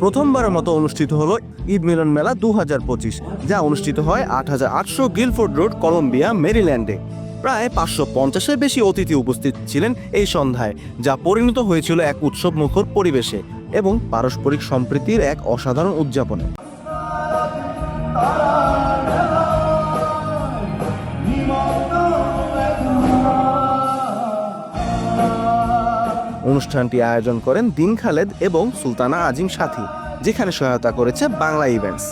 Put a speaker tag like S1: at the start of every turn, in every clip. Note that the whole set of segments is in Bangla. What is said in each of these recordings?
S1: প্রথমবারের মতো অনুষ্ঠিত হলো ঈদ মিলন মেলা দু হাজার পঁচিশ, যা অনুষ্ঠিত হয় আট হাজার আটশো গিলফোর্ড রোড, কলম্বিয়া, মেরিল্যান্ডে। প্রায় পাঁচশো পঞ্চাশের বেশি অতিথি উপস্থিত ছিলেন এই সন্ধ্যায়, যা পরিণত হয়েছিল এক উৎসব মুখর পরিবেশে এবং পারস্পরিক সম্প্রীতির এক অসাধারণ উদযাপনে। অনুষ্ঠানটি আয়োজন করেন দিন খালেদ এবং সুলতানা আজিম সাথী, যেখানে সহায়তা করেছে বাংলা ইভেন্টস।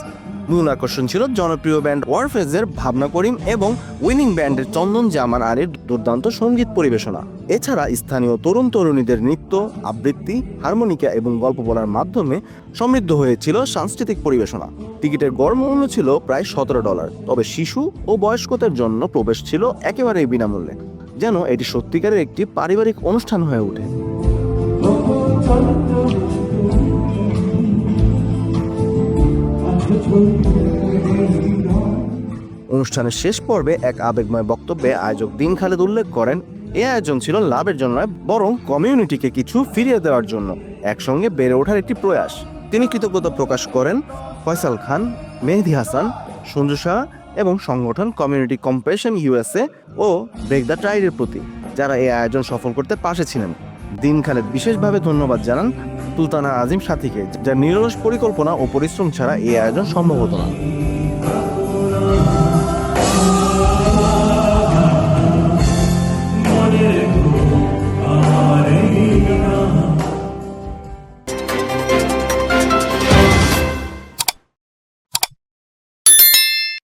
S1: মূল আকর্ষণ ছিল জনপ্রিয় ব্যান্ড ওয়ারফেজের ভাবনা করিম এবং উইনিং ব্যান্ডের চন্দন জামান আলীর দুর্দান্ত সংগীত পরিবেশনা। এছাড়া স্থানীয় তরুণ তরুণীদের নৃত্য, আবৃত্তি, হারমোনিকা এবং গল্প বলার মাধ্যমে সমৃদ্ধ হয়েছিল সাংস্কৃতিক পরিবেশনা। টিকিটের গড় মূল্য ছিল প্রায় সতেরো ডলার, তবে শিশু ও বয়স্কদের জন্য প্রবেশ ছিল একেবারেই বিনামূল্যে। যেন এটি সত্যিকারের একটি পারিবারিক অনুষ্ঠান হয়ে ওঠে। অনুষ্ঠানের শেষ পর্বে এক আবেগময় বক্তব্যে আয়োজক দিন খালেদ উল্লেখ করেন, এ আয়োজন ছিল লাভের জন্য নয়, বরং কমিউনিটিকে কিছু ফিরিয়ে দেওয়ার জন্য, একসঙ্গে বেড়ে ওঠার একটি প্রয়াস। তিনি কৃতজ্ঞতা প্রকাশ করেন ফয়সাল খান, মেহেদি হাসান, সঞ্জু শাহ এবং সংগঠন কমিউনিটি কম্পেশন ইউএসএ ও ব্রেক দ্য ট্রাইডের প্রতি, যারা এই আয়োজন সফল করতে পাশে ছিলেন। দিন খালেদ বিশেষভাবে ধন্যবাদ জানান সুলতানা আজিম সাথীকে যার নিরলস পরিকল্পনা ও পরিশ্রম ছাড়া এই আয়োজন সম্ভব হতো না।